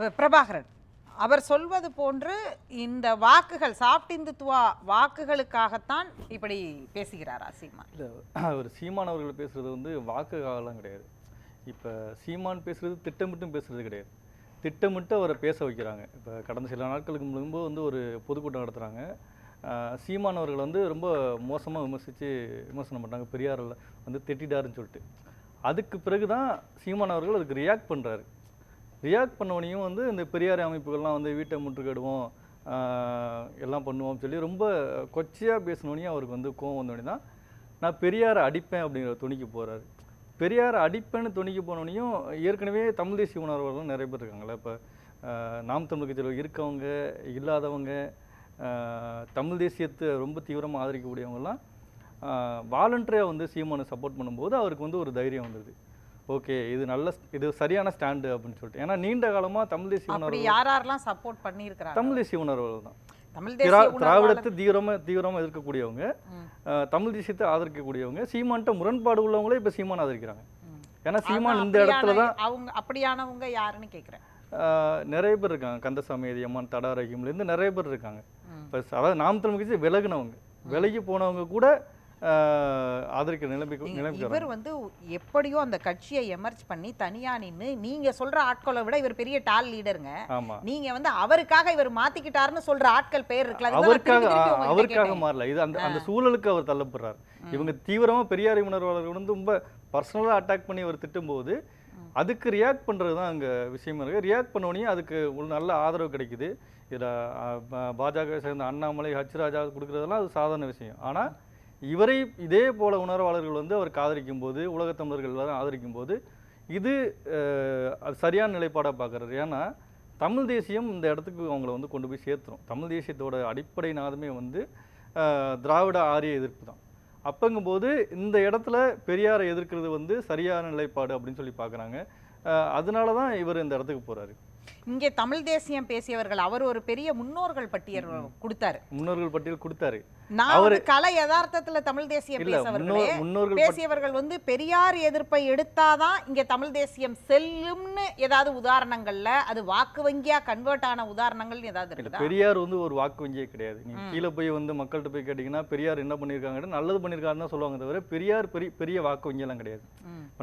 பிரபாகரன். அவர் சொல்வது போன்று இந்த வாக்குகள் சாஃப்ட் இந்துத்துவா வாக்குகளுக்காகத்தான் இப்படி பேசுகிறாரா சீமான்? இல்லை அவர் சீமான் அவர்கள் பேசுகிறது வந்து வாக்குகாலம் கிடையாது. இப்போ சீமான் பேசுகிறது திட்டமிட்டும் பேசுகிறது கிடையாது. திட்டமிட்டு அவரை பேச வைக்கிறாங்க. இப்போ கடந்த சில நாட்களுக்கு முன்பு வந்து ஒரு பொதுக்கூட்டம் நடத்துகிறாங்க சீமான் அவர்கள் வந்து ரொம்ப மோசமாக விமர்சித்து விமர்சனம் பண்ணாங்க பெரியாரில் வந்து திட்டிட்டாருன்னு சொல்லிட்டு. அதுக்கு பிறகு தான் சீமான் அவர்கள் அதுக்கு ரியாக்ட் பண்ணுறாரு ரியாக்ட் பண்ணவனையும் வந்து இந்த பெரியார் அமைப்புகள்லாம் வந்து வீட்டை முற்றுகிடுவோம் எல்லாம் பண்ணுவோம் சொல்லி ரொம்ப கொச்சையாக பேசினோடனே அவருக்கு வந்து கோவம் வந்தோடனே தான் நான் பெரியாரை அடிப்பேன் அப்படிங்கிற துணிக்கு போகிறாரு பெரியாரை அடிப்பேன்னு துணிக்கு போனோடனையும் ஏற்கனவே தமிழ் தேசிய உணர்வாளர்கள் நிறைய பேர் இருக்காங்களே இப்போ நாம் தமிழ் கட்சியில் இருக்கவங்க இல்லாதவங்க தமிழ் தேசியத்தை ரொம்ப தீவிரமாக ஆதரிக்கக்கூடியவங்கலாம் வாலண்டரியாக வந்து சீமானை சப்போர்ட் பண்ணும்போது அவருக்கு வந்து ஒரு தைரியம் வந்தது ஓகே இது நல்ல இது சரியான ஸ்டாண்டு அப்படின்னு சொல்லிட்டு. ஏன்னா நீண்ட காலமாக தமிழ் தேசிய உணர்வு யார் யாரெல்லாம் சப்போர்ட் பண்ணியிருக்கிறாங்க தமிழ் தேசிய உணர்வுகள் தான். தமிழ் திராவிடத்தை தீவிரமாக தீவிரமாக எதிர்க்கக்கூடியவங்க தமிழ் தேசியத்தை ஆதரிக்கக்கூடியவங்க சீமான்ட்ட முரண்பாடு உள்ளவங்களே இப்போ சீமான் ஆதரிக்கிறாங்க. ஏன்னா சீமான் இந்த இடத்துல தான் அவங்க அப்படியானவங்க யாருன்னு கேக்குறேன். ஆஹ் நிறைய பேர் இருக்காங்க. கந்தசாமி அதியமான் தடா ரஹீம்லேருந்து நிறைய பேர் இருக்காங்க. இப்போ அதாவது நாம் தமிழ் கட்சி விலகுனவங்க. விலகி போனவங்க கூட நிலைமைக்கு நீங்க- நிலைமைக்கு இவர். வந்து எப்படியோ அந்த கட்சியை எமர்ஜ் பண்ணி தனியா நின்னு நீங்க சொல்ற ஆட்களை விட இவர் பெரிய டால் லீடருங்க நீங்க வந்து அவருக்காக இவர் மாத்திக்கிட்டாருன்னு சொல்ற ஆட்கள் பேர் நான் அவருக்காக அவருக்காக. மாறல. இது அந்த அந்த சூழலுக்கு அவர் தள்ளப்படுறார். இவங்க தீவிரமா பெரியாரை உணர்வாளர்கள் வந்து ரொம்ப பர்சனலாக அட்டாக் பண்ணி அவர் திட்டும்போது அதுக்கு ரியாக்ட் பண்ணுறது தான் அங்கே விஷயமா இருக்குது ரியாக்ட் பண்ணோடனே அதுக்கு ஒரு நல்ல ஆதரவு கிடைக்குது. இதில் பாஜக சேர்ந்த அண்ணாமலை ஹச் ராஜா கொடுக்குறதெல்லாம் அது சாதாரண விஷயம். ஆனால் இவரை இதே போல உணர்வாளர்கள் வந்து அவர் ஆதரிக்கும் போது உலகத் தமிழர்கள் எல்லாரும் ஆதரிக்கும் போது இது அது சரியான நிலைப்பாடாக பார்க்குறாரு ஏன்னா தமிழ் தேசியம் இந்த இடத்துக்கு அவங்கள வந்து கொண்டு போய் சேர்த்துரும். தமிழ் தேசியத்தோட அடிப்படை நாதமே வந்து திராவிட ஆரிய எதிர்ப்பு தான். அப்போங்கும்போது இந்த இடத்துல பெரியாரை எதிர்க்கிறது வந்து சரியான நிலைப்பாடு அப்படின்னு சொல்லி பார்க்குறாங்க அதனால தான் இவர் இந்த இடத்துக்கு போகிறாரு இங்கே தமிழ் தேசியம் பேசியவர்கள் அவர் ஒரு பெரிய முன்னோர்கள் பட்டியல் கொடுத்தாரு. முன்னோர்கள் பட்டியல் கொடுத்தாரு. நான் கலை யதார்த்தத்துல தமிழ் தேசியம் பேசவர்களே பேசியவர்கள் வந்து பெரியார் எதிர்ப்பை எடுத்தாதான் இங்க தமிழ் தேசியம் செல்லும்னு ஏதாவது உதாரணங்கள்ல அது வாக்கு வங்கியா கன்வெர்ட் ஆன உதாரணங்கள் ஏதாவது பெரியார் வந்து ஒரு வாக்கு வங்கியே கிடையாது. நீங்க கீழே போய் வந்து மக்கள்கிட்ட போய் கேட்டிங்கன்னா பெரியார் என்ன பண்ணியிருக்காங்க நல்லது பண்ணியிருக்காருன்னு தான் சொல்லுவாங்க தவிர பெரியார் பெரிய பெரிய வாக்கு வங்கியெல்லாம் கிடையாது.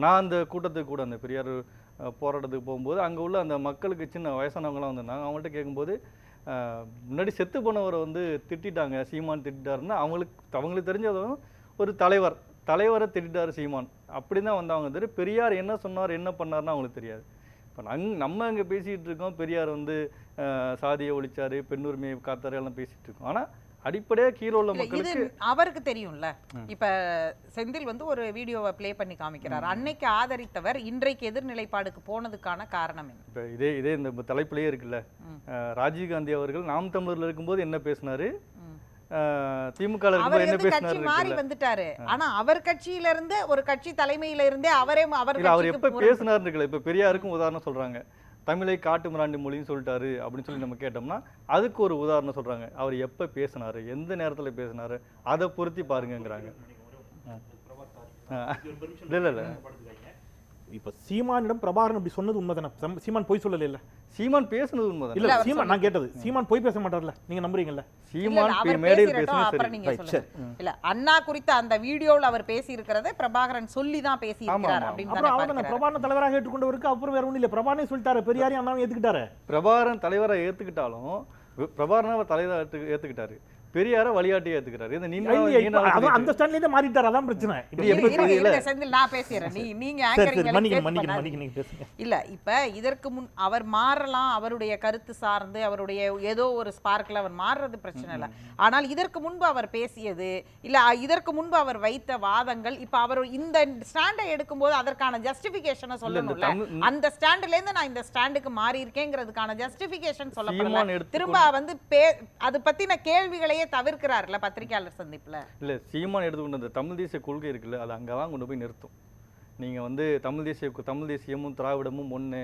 நான் அந்த கூட்டத்துக்கு கூட அந்த பெரியார் போராட்டத்துக்கு போகும்போது அங்கே உள்ள அந்த மக்களுக்கு சின்ன வயசானவங்களாம் வந்திருந்தாங்க. அவங்கள்ட்ட கேட்கும்போது முன்னாடி செத்து போனவரை வந்து திட்டாங்க சீமான் திட்டாருன்னா அவங்களுக்கு அவங்களுக்கு தெரிஞ்சதும் ஒரு தலைவர் தலைவரை திட்டார் சீமான். அப்படி தான் வந்தாங்க தெரியும் பெரியார் என்ன சொன்னார் என்ன பண்ணார்னு அவங்களுக்கு தெரியாது. இப்போ நங் நம்ம இங்கே பேசிகிட்டு இருக்கோம். பெரியார் வந்து சாதியை ஒழிச்சார் பெண்ணுரிமையை காத்தாரு எல்லாம் பேசிகிட்டு இருக்கோம். ஆனால் அடிப்படையாக கீழே உள்ள மக்களுக்கு அவருக்கு தெரியும்ல. இப்ப செந்தில் வந்து ஒரு வீடியோவை ப்ளே பண்ணி காமிக்கிறார் அன்னைக்கு ஆதரித்தவர் இன்றைக்கு எதிர்நிலைப்பாடுக்கு போனதுக்கான காரணம் என்ன? இப்போ இதே இதே இந்த தலைப்பிலேயே இருக்குல்ல. ராஜீவ்காந்தி அவர்கள் நாம் தமிழர்ல இருக்கும்போது என்ன பேசினாரு. திமுக என்ன பேசினாரு மாறி வந்துட்டாரு. ஆனா அவர் கட்சியில இருந்து ஒரு கட்சி தலைமையில இருந்தே அவரே அவர் அவர் எப்ப பேசினார் இருக்குல்ல. இப்ப பெரியாருக்கும் உதாரணம் சொல்றாங்க. தமிழை காட்டு மிராண்டி மொழின்னு சொல்லிட்டாரு அப்படின்னு சொல்லி நம்ம கேட்டோம்னா அதுக்கு ஒரு உதாரணம் சொல்றாங்க. அவர் எப்ப பேசினாரு? எந்த நேரத்துல பேசினாரு? அதை பொருத்தி பாருங்கங்கிறாங்க. இல்ல இல்ல. இப்ப சீமானிடம் பிரபாகரன் அப்படி சொன்னது உண்மைதானே? சம்- சீமான் பொய் சொல்லல இல்ல சீமான் பேசுனது உண்மைதான்? இல்ல சீமான் நான் கேட்டது. சீமான் பொய் பேச மாட்டார்ல? நீங்க நம்புறீங்கல்ல? இல்ல, சீமான் மேடையில் பேசினது. இல்ல அண்ணா குறித்த அந்த வீடியோல அவர் பேசி இருக்கிறத பிரபாகரன் சொல்லி தான் பேசி இருக்கிறார் ஆமா. அப்படின்னு. பிரபாகரன் தலைவராக ஏற்றுக்கொண்டவருக்கு அப்புறம் வேற ஒண்ணும் இல்ல. பிரபாகரனே சொல்லிட்டாரு பெரியாரையும் அண்ணாவும் ஏத்துக்கிட்டாரு. பிரபாகரன் தலைவரை ஏத்துக்கிட்டாலும் பிரபாகரன் அவர் தலைவரை ஏத்து- ஏத்துக்கிட்டாரு. பெரியார வழிகாட்டியை ஏத்துக்கிறாரு இந்த அதான் அந்த ஸ்டாண்ட்லயே மாறிட்டாரு அதான் பிரச்சனை. செந்தில் நான் பேசிடுறேன். நீ நீங்க நீங்க இல்ல இப்ப இதற்கு முன் அவர் மாறலாம் அவருடைய கருத்து சார்ந்து அவருடைய ஏதோ ஒரு ஸ்பார்க்ல அவர் மாறுறது பிரச்சனை இல்ல. ஆனால் இதற்கு முன்பு அவர் பேசியது இல்ல இதற்கு முன்பு அவர் வைத்த வாதங்கள் இப்ப அவர் இந்த ஸ்டாண்டை எடுக்கும்போது அதற்கான ஜஸ்டிபிகேஷனை சொல்லணும்ல. அந்த ஸ்டாண்ட்ல இருந்து நான் இந்த ஸ்டாண்டுக்கு மாறி இருக்கேங்கிறதுக்கான ஜஸ்டிபிகேஷன் சொல்லப்படல. சீமான் எடுத்துக்கொண்டு- திரும்ப வந்து பே அது பத்தின கேள்விகளையே தவிர்க்கிறார்ல பத்திரிகையாளர் சந்திப்புல? இல்ல சீமான் எடுத்துக்கொண்ட அந்த தமிழ் தேசிய கொள்கை இருக்குல்ல அது அங்கே தான் கொண்டு போய் நிறுத்தும். நீங்க வந்து தமிழ் தேசிய தமிழ் தேசியமும் திராவிடமும் ஒன்று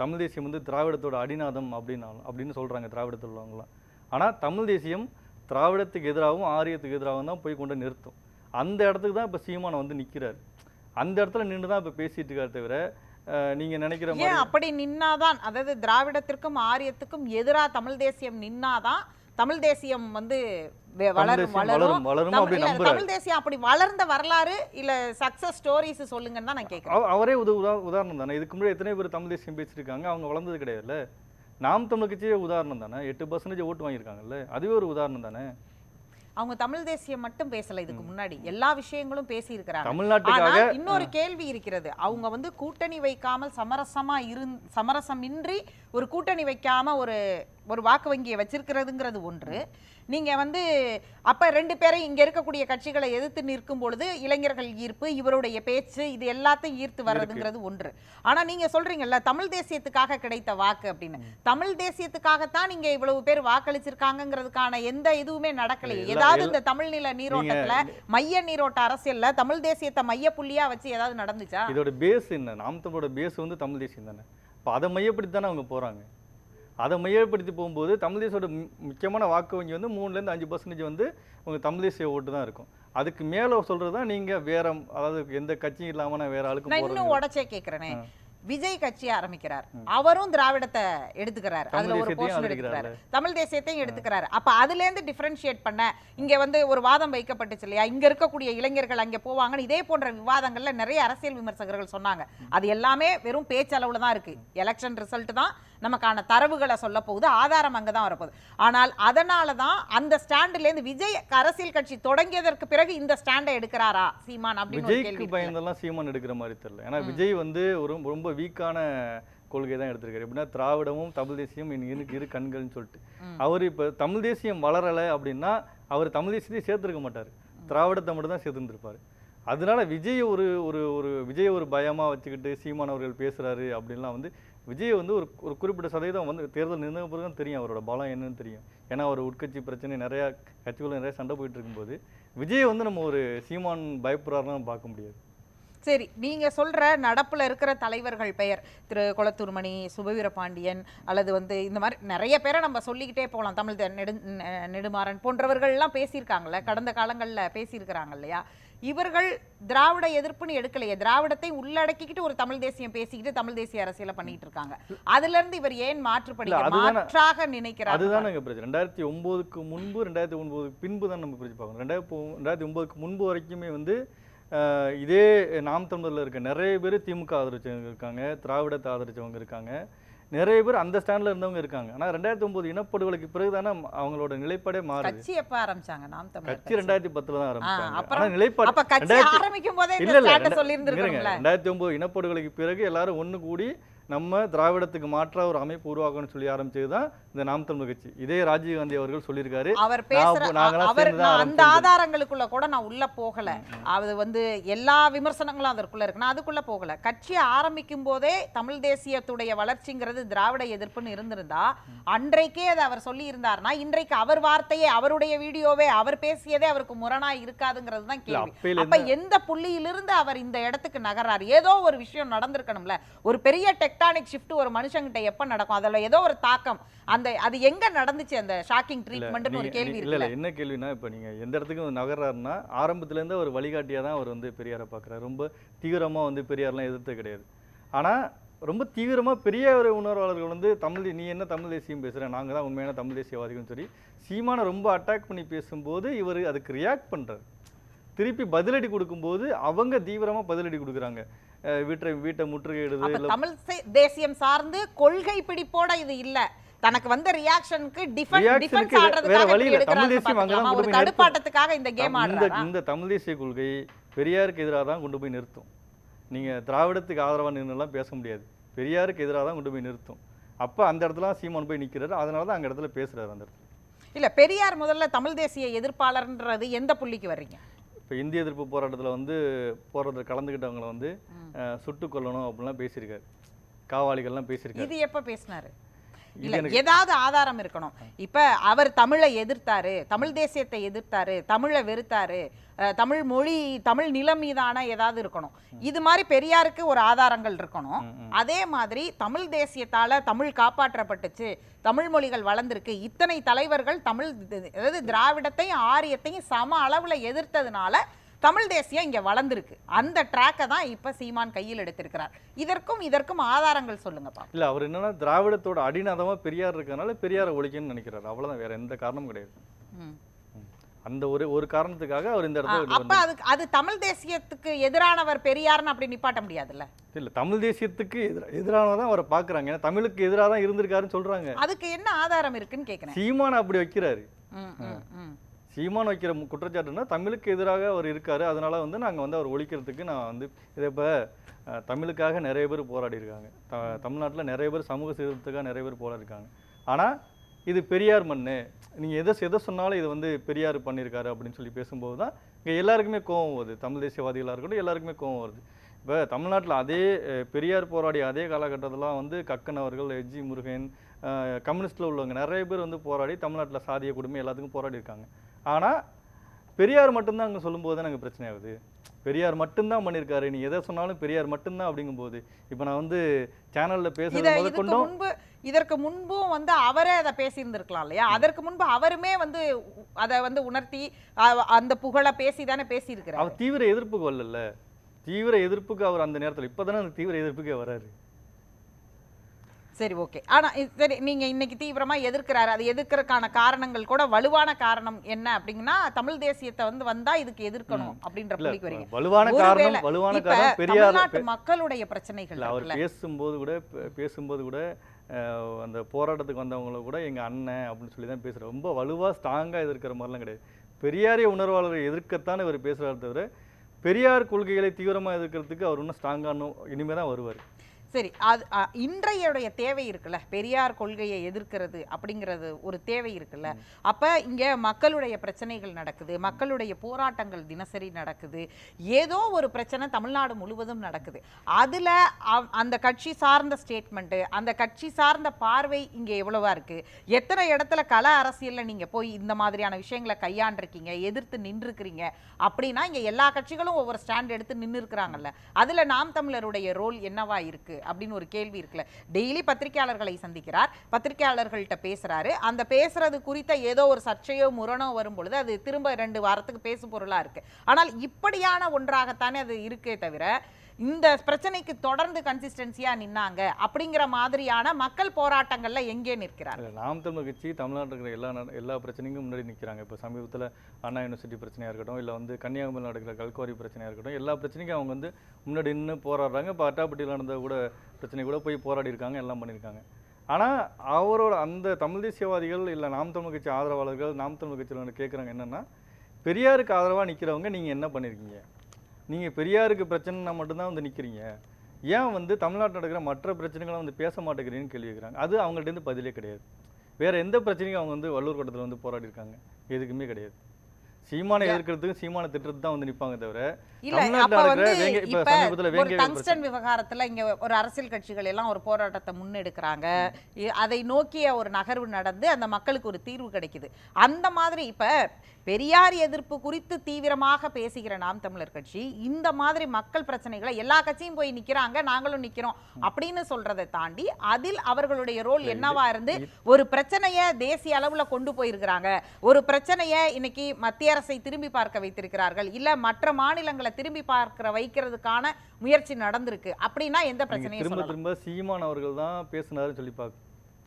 தமிழ் தேசியம் வந்து திராவிடத்தோட அடிநாதம் அப்படின்னாலும் அப்படின்னு சொல்றாங்க திராவிடத்தில் உள்ளவங்களாம் ஆனா தமிழ் தேசியம் திராவிடத்துக்கு எதிராகவும் ஆரியத்துக்கு எதிராகவும் தான் போய் கொண்டு நிறுத்தும். அந்த இடத்துக்கு தான் இப்போ சீமானை வந்து நிக்கிறாரு. அந்த இடத்துல நின்று தான் இப்போ பேசிட்டு இருக்காரு தவிர நீங்க நினைக்கிற அப்படி நின்னாதான் அதாவது திராவிடத்திற்கும் ஆரியத்துக்கும் எதிரா தமிழ் தேசியம் நின்னாதான் தமிழ் தேசியம் வந்து வளரும் வளரும். தமிழ் தேசியம் அப்படி வளர்ந்த வரலாறு இல்ல சக்சஸ் ஸ்டோரிஸ் சொல்லுங்கன்னு தான் நான் கேக்குறேன். அவ- அவரே உத உதா உதாரணம் தானே. இதுக்கு முன்னாடி எத்தனை பேர் தமிழ் தேசியம் பேசியிருக்காங்க அவங்க வளர்ந்தது கிடையாதுல்ல. நாம் தமிழ் கட்சியே உதாரணம் தானே. எட்டு பர்சன்டேஜ் ஓட்டு வாங்கியிருக்காங்கல்ல. அதுவே ஒரு உதாரணம் தானே. அவங்க தமிழ் தேசியம் மட்டும் பேசல இதுக்கு முன்னாடி. எல்லா விஷயங்களும் பேசி இருக்கிறாங்க தமிழ்நாட்டுக்காக இன்னொரு கேள்வி இருக்கிறது. அவங்க வந்து கூட்டணி வைக்காமல் சமரசமா இருந் சமரசமின்றி ஒரு கூட்டணி வைக்காம ஒரு ஒரு வாக்கு வங்கியை வச்சிருக்கிறதுங்கிறது ஒன்று. நீங்க வந்து அப்ப ரெண்டு பேரும் இங்க இருக்கக்கூடிய கட்சிகளை எதிர்த்து நிற்கும் பொழுது இளைஞர்கள் ஈர்ப்பு இவருடைய பேச்சு இது எல்லாத்தையும் ஈர்த்து வர்றதுங்கிறது ஒன்று. ஆனா நீங்க சொல்றீங்கல்ல தமிழ் தேசியத்துக்காக கிடைத்த வாக்கு அப்படின்னு. தமிழ் தேசியத்துக்காகத்தான் நீங்க இவ்வளவு பேர் வாக்களிச்சிருக்காங்கங்கிறதுக்கான எந்த இதுவுமே நடக்கலையே ஏதாவது இந்த தமிழ் நில நீரோட்டத்துல மைய நீரோட்ட அரசியல்ல தமிழ் தேசியத்தை மைய புள்ளியா வச்சு ஏதாவது நடந்துச்சா? இதோட பேஸ் என்ன? நாம் தமிழோட பேஸ் வந்து தமிழ் தேசியம் தானே. இப்போ அதை மையப்படுத்தி தானே அவங்க போறாங்க. அதை மையப்படுத்தி போகும்போது தமிழ் தேசியோட முக்கியமான வாக்கு வங்கி வந்து மூணுலேருந்து அஞ்சு பர்சன்டேஜ் வந்து உங்க தமிழ் தேசிய ஓட்டு தான் இருக்கும். அதுக்கு மேலே சொல்றது தான் நீங்க வேற அதாவது எந்த கட்சியும் இல்லாம நான் வேற ஆளுக்கு நான் இன்னும் உடச்சே கேக்குறேனே. விஜய் கட்சி ஆரம்பிக்கிறார். அவரும் திராவிடத்தை எடுத்துக்கிறார். அதுல ஒரு போர்ஷன் எடுத்துக்கிறாரு. தமிழ் தேசியத்தையும் எடுத்துக்கிறாரு. அப்ப அதுல இருந்து டிஃபரன்ஷியேட் பண்ண இங்க வந்து ஒரு வாதம் வைக்கப்பட்டுச்சு இல்லையா? இங்க இருக்கக்கூடிய இளைஞர்கள் அங்க போவாங்கன்னு இதே போன்ற விவாதங்கள்ல நிறைய அரசியல் விமர்சகர்கள் சொன்னாங்க. அது எல்லாமே வெறும் பேச்சளவுல தான் இருக்கு. எலெக்ஷன் ரிசல்ட் தான் நமக்கான தரவுகளை சொல்ல போகுது. ஆதாரம் அங்க தான் வரப்போகுது. ஆனால் அதனால தான் அந்த ஸ்டாண்டுல இருந்து விஜய் அரசியல் கட்சி தொடங்கியதற்கு பிறகு இந்த ஸ்டாண்டை எடுக்கிறாரா சீமான் அப்படின்னு. பயந்தெல்லாம் சீமான் எடுக்கிற மாதிரி தெரியல. ஏன்னா விஜய் வந்து ஒரு ரொம்ப வீக்கான கொள்கை தான் எடுத்திருக்காரு. எப்படின்னா திராவிடமும் தமிழ் தேசியம் எனக்கு இரு- கண்கள்னு சொல்லிட்டு. அவர் இப்போ தமிழ் தேசியம் வளரலை அப்படின்னா அவர் தமிழ் தேசியத்தை சேர்த்துருக்க மாட்டார். திராவிடத்தை மட்டும் தான் சேர்த்துருப்பாரு அதனால விஜய் ஒரு ஒரு ஒரு விஜய் ஒரு பயமா வச்சுக்கிட்டு சீமான் அவர்கள் பேசுறாரு அப்படின்லாம் வந்து விஜய் வந்து ஒரு ஒரு குறிப்பிட்ட சதவீதம் வந்து தேர்தல் நிர்ணய பிறகு தான் தெரியும் அவரோட பலம் என்னன்னு தெரியும். ஏன்னா அவர் உட்கட்சி பிரச்சனை நிறையா கட்சிக்குள்ள நிறைய சண்டை போயிட்டு இருக்கும்போது விஜய் வந்து நம்ம ஒரு சீமான் பயப்படுறாருன்னு பார்க்க முடியாது. சரி நீங்க சொல்ற நடப்புல இருக்கிற தலைவர்கள் பெயர் திரு கொளத்தூர்மணி சுபவீர பாண்டியன் அல்லது வந்து இந்த மாதிரி நிறைய பேரை நம்ம சொல்லிக்கிட்டே போகலாம் தமிழ் நெடு நெடுமாறன் போன்றவர்கள் எல்லாம் பேசியிருக்காங்கல்ல கடந்த காலங்கள்ல பேசியிருக்கிறாங்க இல்லையா இவர்கள் திராவிட எதிர்ப்புன்னு எடுக்கலையே. திராவிடத்தை உள்ளடக்கிக்கிட்டு ஒரு தமிழ் தேசியம் பேசிக்கிட்டு தமிழ் தேசிய அரசியலை பண்ணிட்டு இருக்காங்க அதுல இருந்து இவர் ஏன் அதுதானே- மாற்றாக நினைக்கிறார் அதுதான் எங்க பிரச்சனை. ரெண்டாயிரத்தி ஒம்போதுக்கு முன்பு ரெண்டாயிரத்தி ஒன்பதுக்கு பின்பு தான் நம்ம பிரிச்சு பார்க்கணும். ரெண்டாயிரத்தி ரெண்டாயிரத்தி ஒம்போதுக்கு முன்பு வரைக்குமே வந்து இதே நாம் தமிழர்ல இருக்க நிறைய பேர் திமுக ஆதரிச்சவங்க இருக்காங்க திராவிடத்தை ஆதரிச்சவங்க இருக்காங்க. நிறைய பேர் அந்த ஸ்டாண்ட்ல இருந்தவங்க இருக்காங்க. ஆனா ரெண்டாயிரத்தி ஒன்பது இனப்படுகொலைக்கு பிறகுதானே அவங்களோட நிலைப்பாடே மாறுது. கட்சி எப்ப ஆரம்பிச்சாங்க? நாம் தமிழர் கட்சி ரெண்டாயிரத்தி பத்துல தான் ஆரம்பிச்சாங்க. அப்புறம் ஆனா நிலைப்பாடு அப்ப கட்சி ஆரம்பிக்கும் போதே இல்ல இல்ல ரெண்டாயிரத்தி ஒன்பது இனப்படுகொலைக்கு பிறகு எல்லாரும் ஒண்ணு கூடி நம்ம திராவிடத்துக்கு மாற்றா ஒரு அமைப்பு உருவாக்கணும்னு சொல்லி ஆரம்பிச்சது தான் இந்த நாம் தமிழர் கட்சி. இதே ராஜீவ் காந்தி அவர்கள் சொல்லியிருக்காரு. அவர் அவர் அந்த. ஆதாரங்களுக்குள்ள கூட நான் உள்ள போகல. அது வந்து எல்லா விமர்சனங்களும் அதற்குள்ள இருக்கு. நான் அதுக்குள்ள போகல. கட்சி ஆரம்பிக்கும் போதே தமிழ் தேசியத்துடைய வளர்ச்சிங்கிறது திராவிட எதிர்ப்புன்னு இருந்திருந்தா அன்றைக்கே அதை அவர் சொல்லி இருந்தாருன்னா இன்றைக்கு அவர் வார்த்தையே அவருடைய வீடியோவே அவர் பேசியதே அவருக்கு முரணா இருக்காதுங்கிறது தான் கேள்வி. அப்ப எந்த புள்ளியிலிருந்து அவர் இந்த இடத்துக்கு நகர்றாரு? ஏதோ ஒரு விஷயம் நடந்திருக்கணும்ல. ஒரு பெரிய டெக்டானிக் ஷிஃப்ட் ஒரு மனுஷங்கிட்ட எப்ப நடக்கும்? அதுல ஏதோ ஒரு தாக்கம். அந்த அது எங்க நடந்துச்சு? அந்த ஷாக்கிங் ட்ரீட்மெண்ட்னு ஒரு கேள்வி இல்ல என்ன கேள்வினா இப்போ நீங்க எந்த இடத்துக்கும் நகர்றாருன்னா ஆரம்பத்துல இருந்து அவர் வழிகாட்டியா தான் அவர் வந்து பெரியாரை பார்க்குறாரு ரொம்ப தீவிரமா வந்து பெரியார்லாம் எதிர்த்து கிடையாது. ஆனா ரொம்ப தீவிரமா பெரிய ஒரு உணர்வாளர்கள் வந்து தமிழ் நீ என்ன தமிழ் தேசியம் பேசுற? நாங்க தான் உண்மையான தமிழ் தேசியவாதிகள்னு சொல்லி சீமானை ரொம்ப அட்டாக் பண்ணி பேசும்போது இவர் அதுக்கு ரியாக்ட் பண்றாரு. திருப்பி பதிலடி கொடுக்கும்போது அவங்க தீவிரமா பதிலடி கொடுக்குறாங்க. வீட்டை வீட்டை முற்றுகையிடுது தமிழ் தேசியம் சார்ந்து கொள்கை பிடிப்போட இது இல்ல. தனக்கு வந்த ரியாக்ஷனுக்கு டிஃபென்ஸ் ஆடுறதுக்காக தமிழ் தேசியம் ஒரு. தடுப்பாட்டத்துக்காக இந்த கேம் ஆடுறாரா? இந்த தமிழ் தேசிய கொள்கை பெரியாருக்கு எதிராக தான் கொண்டு போய் நிறுத்தும். நீங்க திராவிடத்துக்கு ஆதரவா நின்றுலாம் பேச முடியாது. பெரியாருக்கு எதிராக தான் கொண்டு போய் நிறுத்தும். அப்ப அந்த இடத்துல சீமான் போய் நிக்கிறாரு. அதனால தான் அங்க இடத்துல பேசுறாரு அந்த இடத்துல. இல்ல பெரியார் முதல்ல தமிழ் தேசிய எதிர்ப்பாளர்ன்றது எந்த புள்ளிக்கு வர்றீங்க? இப்போ இந்திய எதிர்ப்பு போராட்டத்துல வந்து போராட்டத்தில் கலந்துக்கிட்டவங்கள வந்து சுட்டுக் கொல்லணும் அப்படிலாம் பேசியிருக்காரு. காவாளிகள்லாம் பேசியிருக்காரு. இது எப்ப பேசினாரு? இல்ல ஏதாவது ஆதாரம் இருக்கணும். இப்ப அவர் தமிழை எதிர்த்தாரு தமிழ் தேசியத்தை எதிர்த்தாரு தமிழை வெறுத்தாரு தமிழ் மொழி தமிழ் நிலம் மீதான ஏதாவது இருக்கணும். இது மாதிரி பெரியாருக்கு ஒரு ஆதாரங்கள் இருக்கணும். அதே மாதிரி தமிழ் தேசியத்தால தமிழ் காப்பாற்றப்பட்டுச்சு தமிழ் மொழிகள் வளர்ந்திருக்கு இத்தனை தலைவர்கள் தமிழ் அதாவது திராவிடத்தையும் ஆரியத்தையும் சம அளவுல எதிர்த்ததுனால தமிழ் தேசியம் இங்க வளர்ந்துருக்கு. அந்த ட்ராக்கை தான் இப்ப சீமான் கையில் எடுத்திருக்கிறார். இதற்கும் இதற்கும் ஆதாரங்கள் சொல்லுங்கப்பா இல்ல அவர் என்னன்னா திராவிடத்தோட அடிநாதமா பெரியார் இருக்கறனால பெரியாரை ஒழிக்கணும்னு நினைக்கிறாரு. அவ்வளவுதான் வேற எந்த காரணமும் கிடையாது. அந்த ஒரு ஒரு காரணத்துக்காக அவர் இந்த இடத்துல அப்ப அது அது தமிழ் தேசியத்துக்கு எதிரானவர் பெரியார்னு அப்படி நிப்பாட்ட முடியாதுல்ல? இல்ல தமிழ் தேசியத்துக்கு எதிர எதிரானவ தான் அவரை பாக்குறாங்க. ஏன்னா தமிழுக்கு எதிராக தான் இருந்திருக்காருன்னு சொல்றாங்க. அதுக்கு என்ன ஆதாரம் இருக்குன்னு கேக்குறேன். சீமான் அப்படி வைக்கிறாரு. சீமான் வைக்கிற குற்றச்சாட்டுன்னா தமிழுக்கு எதிராக அவர் இருக்கார். அதனால் வந்து நாங்கள் வந்து அவர் ஒழிக்கிறதுக்கு நான் வந்து இதை இப்போ தமிழுக்காக நிறைய பேர் போராடி இருக்காங்க. த தமிழ்நாட்டில் நிறைய பேர் சமூக சீர்திருத்தத்துக்காக நிறைய பேர் போராடிருக்காங்க ஆனால் இது பெரியார் மண்ணு. நீங்கள் எதை எதை சொன்னாலும் இது வந்து பெரியார் பண்ணியிருக்காரு அப்படின்னு சொல்லி பேசும்போது தான் இங்கே எல்லாருக்குமே கோவம் வருது. தமிழ் தேசியவாதிகளாக இருக்கட்டும் எல்லாருக்குமே கோவம் வருது. இப்போ தமிழ்நாட்டில் அதே பெரியார் போராடிய அதே காலகட்டத்திலாம் வந்து கக்கன் அவர்கள் எஜ்ஜி முருகன் கம்யூனிஸ்ட்டில் உள்ளவங்க நிறைய பேர் வந்து போராடி தமிழ்நாட்டில் சாதிய குடும்பம் எல்லாத்துக்கும் போராடி இருக்காங்க. ஆனா பெரியார் மட்டும்தான் அங்க சொல்லும்போது தான் எனக்கு பிரச்சனை ஆகுது பெரியார் மட்டும்தான் பண்ணியிருக்காரு நீ எதை சொன்னாலும் பெரியார் மட்டும்தான் அப்படிங்கும்போது இப்போ நான் வந்து சேனல்ல பேசுறது கொண்டும் முன்பு இதற்கு முன்பும் வந்து அவரே அதை பேசியிருந்திருக்கலாம் இல்லையா? அதற்கு முன்பு அவருமே வந்து அதை வந்து உணர்த்தி அந்த புகழ பேசி தானே பேசியிருக்கிறார். அவர் தீவிர எதிர்ப்புக்கு வரல தீவிர எதிர்ப்புக்கு அவர் அந்த நேரத்துல இப்போதானே அந்த தீவிர எதிர்ப்புக்கே வராரு. சரி ஓகே ஆனா இது- சரி நீங்க இன்னைக்கு தீவிரமா எதிர்க்கிறாரு. அது எதிர்க்கிறதுக்கான காரணங்கள் கூட வலுவான காரணம் என்ன அப்படிங்கன்னா தமிழ் தேசியத்தை வந்து வந்தா இதுக்கு எதிர்க்கணும் அப்படின்ற புள்ளிக்கு வரீங்க. வலுவான காரணம் வலுவான காரணம் பெரியார் மக்களுடைய பிரச்சனைகள் அவர் பேசும்போது கூட பேசும்போது கூட அந்த போராட்டத்துக்கு வந்தவங்கள கூட எங்க அண்ணன் அப்படின்னு சொல்லி தான் பேசுறாரு. ரொம்ப வலுவா ஸ்ட்ராங்கா எதிர்க்கிற மாதிரிலாம் கிடையாது. பெரியாரிய உணர்வாளரை எதிர்க்கத்தான் இவர் பேசுறாரு தவிர பெரியார் கொள்கைகளை தீவிரமா எதிர்க்கிறதுக்கு அவர் இன்னும் ஸ்ட்ராங்கா இன்னும் இனிமே தான் வருவார். சரி அது இன்றையுடைய தேவை இருக்குல்ல பெரியார் கொள்கையை எதிர்க்கிறது அப்படிங்கிறது ஒரு தேவை இருக்குல்ல. அப்ப இங்க மக்களுடைய பிரச்சனைகள் நடக்குது மக்களுடைய போராட்டங்கள் தினசரி நடக்குது ஏதோ ஒரு பிரச்சனை தமிழ்நாடு முழுவதும் நடக்குது. அதுல அந்த கட்சி சார்ந்த ஸ்டேட்மெண்ட் அந்த கட்சி சார்ந்த பார்வை இங்க எவ்வளவா இருக்கு? எத்தனை இடத்துல கல அரசியல்ல நீங்க போய் இந்த மாதிரியான விஷயங்களை கையாண்டிருக்கீங்க எதிர்த்து நின்றுக்கிறீங்க அப்படின்னா இங்க எல்லா கட்சிகளும் ஒவ்வொரு ஸ்டாண்ட் எடுத்து நின்று இருக்கிறாங்கல்ல அதுல நாம் தமிழருடைய ரோல் என்னவா இருக்கு? அப்படின்னு ஒரு கேள்வி இருக்குல்ல. டெய்லி பத்திரிகையாளர்களை சந்திக்கிறார். பத்திரிகையாளர்கள்ட்ட பேசுறாரு. அந்த பேசுறது குறித்த ஏதோ ஒரு சர்ச்சையோ முரணோ வரும் பொழுது அது திரும்ப ரெண்டு வாரத்துக்கு பேசு பொருளா இருக்கு. ஆனால் இப்படியான ஒன்றாகத்தானே அது இருக்கே தவிர இந்த பிரச்சனைக்கு தொடர்ந்து கன்சிஸ்டன்சியா நின்னாங்க அப்படிங்கிற மாதிரியான மக்கள் போராட்டங்கள்ல எங்கே நிற்கிறார் நாம் தமிழ் கட்சி தமிழ்நாட்டில் இருக்கிற எல்லா எல்லா பிரச்சனைக்கும் முன்னாடி நிற்கிறாங்க இப்போ சமீபத்தில் அண்ணா யூனிவர்சிட்டி பிரச்சனையாக இருக்கட்டும் இல்லை வந்து கன்னியாகுமரி நடக்கிற கல்குவாரி பிரச்சனையாக இருக்கட்டும் எல்லா பிரச்சனைக்கும் அவங்க வந்து முன்னாடி நின்று போராடுறாங்க. இப்போ அட்டாப்பட்டியில் நடந்த கூட பிரச்சனை கூட போய் போராடி இருக்காங்க எல்லாம் பண்ணியிருக்காங்க. ஆனால் அவரோட அந்த தமிழ் தேசியவாதிகள் இல்லை நாம் தமிழ் கட்சி ஆதரவாளர்கள் நாம் தமிழ் கட்சியில் கேட்குறாங்க என்னென்னா பெரியாருக்கு ஆதரவாக நிற்கிறவங்க நீங்கள் என்ன பண்ணியிருக்கீங்க நீங்கள் பெரியாருக்கு பிரச்சனைனா மட்டும்தான் வந்து நிற்கிறீங்க ஏன் வந்து தமிழ்நாட்டில் நடக்கிற மற்ற பிரச்சனைகளை வந்து பேச மாட்டேங்கிறீங்கன்னு கேள்வி கேட்குறாங்க அது அவங்கள்ட்ட இருந்து பதிலே கிடையாது. வேறு எந்த பிரச்சனையும் அவங்க வந்து வள்ளூர் கூட்டத்தில் வந்து போராடி இருக்காங்க எதுக்குமே கிடையாது. சீமானை எதிர்க்கிறதுக்கும் சீமானை திட்டுறது தான் வந்து நிற்பாங்க தவிர இல்ல அப்ப வந்து இப்ப ஒரு டங்ஸ்டன் விவகாரத்துல இங்க ஒரு அரசியல் கட்சிகள் எல்லாம் ஒரு போராட்டத்தை முன்னெடுக்கிறாங்க. அதை நோக்கிய ஒரு நகர்வு நடந்து அந்த மக்களுக்கு ஒரு தீர்வு கிடைக்குது. அந்த மாதிரி இப்ப பெரியார் எதிர்ப்பு குறித்து தீவிரமாக பேசுகிற நாம் தமிழர் கட்சி இந்த மாதிரி மக்கள் பிரச்சனைகளை எல்லா கட்சியும் போய் நிக்கிறாங்க நாங்களும் நிக்கிறோம் அப்படின்னு சொல்றதை தாண்டி அதில் அவர்களுடைய ரோல் என்னவா இருந்து ஒரு பிரச்சனைய தேசிய அளவுல கொண்டு போயிருக்கிறாங்க. ஒரு பிரச்சனைய இன்னைக்கு மத்திய அரசை திரும்பி பார்க்க வைத்திருக்கிறார்கள். இல்ல மற்ற மாநிலங்களை திரும்பி பார்க்கிற வைக்கிறதுக்கான முயற்சி நடந்திருக்கு. அப்படின்னா எந்த பிரச்சனையும் திரும்ப திரும்ப சீமான் அவர்கள் தான் பேசினாருன்னு சொல்லி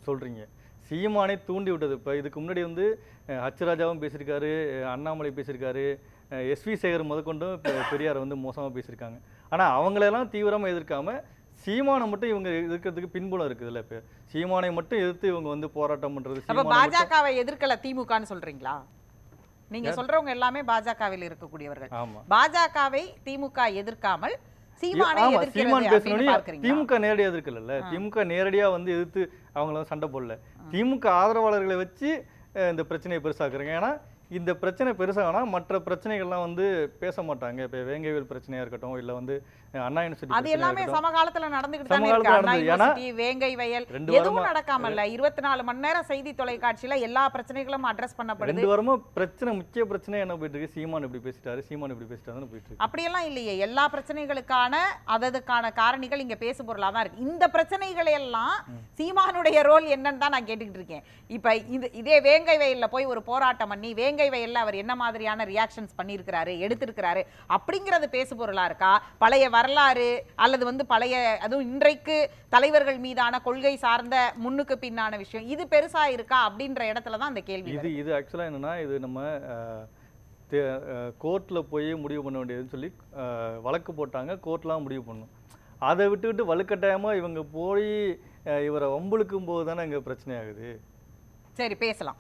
சொல்றீங்க. சீமானை தூண்டி விட்டது இப்போ இதுக்கு முன்னாடி வந்து அஹ், ஹச்ராஜாவும் பேசியிருக்காரு அண்ணாமலை பேசியிருக்காரு எஸ்வி சேகர் முதற்கொண்டும் பெரியாரை வந்து மோசமா பேசியிருக்காங்க. ஆனா அவங்களெல்லாம் தீவிரமா எதிர்க்காம சீமானை மட்டும் இவங்க எதிர்க்கிறதுக்கு பின்புலம் இருக்குதுல்ல இப்போ. சீமானை மட்டும் எதிர்த்து இவங்க வந்து போராட்டம் மட்டும் பாஜகவை எதிர்க்கல திமுகன்னு சொல்றீங்களா? நீங்க சொல்றவங்க எல்லாமே பாஜகவில் இருக்கக்கூடியவர்கள். பாஜகவை திமுக எதிர்க்காமல்? திமுக நேரடியா எதிர்க்கல திமுக நேரடியா வந்து எதிர்த்து அவங்கள சண்டை போடல. திமுக ஆதரவாளர்களை வச்சு இந்த பிரச்சனையை பெருசாக்குறாங்க. ஏன்னா இந்த பிரச்சனை பெருசாகனா மற்ற பிரச்சனைகள்லாம் வந்து பேச மாட்டாங்க. இப்போ வேங்கைவேல் பிரச்சனையாக இருக்கட்டும் இல்லை வந்து அண்ணா யூனிவர்சிட்டி அது எல்லாமே சமகாலத்துல நடந்துகிட்டு தானே இருக்கு. அண்ணா யூனிவர்சிட்டி வேங்கை வயல் எதுவும் நடக்காம இல்ல இருபத்தி நாலு மணி நேரம் செய்தி தொலைக்காட்சியில எல்லா பிரச்சனைகளும் அட்ரஸ் பண்ணப்படுது. ரெண்டு வாரமா பிரச்சனை முக்கிய பிரச்சனை என்ன போயிட்டு இருக்கு? சீமான் இப்படி பேசிட்டாரு சீமான் இப்படி பேசிட்டாருன்னு போயிட்டு இருக்கு. அப்படியெல்லாம் இல்லையே. எல்லா பிரச்சனைகளுக்கான அததுக்கான காரணிகள் இங்க பேசு பொருளா தான் இருக்கு. இந்த பிரச்சனைகளை எல்லாம் சீமானுடைய ரோல் என்னன்னு தான் நான் கேட்டுக்கிட்டு இருக்கேன். இப்ப இது இதே வேங்கை வயல்ல போய் ஒரு போராட்டம் பண்ணி வேங்கை வயல்ல அவர் என்ன மாதிரியான ரியாக்ஷன்ஸ் பண்ணியிருக்கிறாரு எடுத்திருக்கிறாரு அப்படிங்கிறது பேசு பொருளா இருக்கா? பழைய வரலாறு அல்லது வந்து பழைய அதுவும் இன்றைக்கு தலைவர்கள் மீதான கொள்கை சார்ந்த முன்னுக்கு பின்னான விஷயம். இது பெருசா இருக்கா அப்படின்ற இடத்துல தான் அந்த கேள்வி இது. இது ஆக்சுவலாக என்னன்னா இது நம்ம கோர்ட்டில் போய் முடிவு பண்ண வேண்டியதுன்னு சொல்லி வழக்கு போட்டாங்க. கோர்ட்லாம் முடிவு பண்ணும். அதை விட்டுவிட்டு வலுக்கட்டாயமாக இவங்க போய் இவரை வம்புழுக்கும் போது தானே இங்கே பிரச்சனை ஆகுது. சரி பேசலாம்.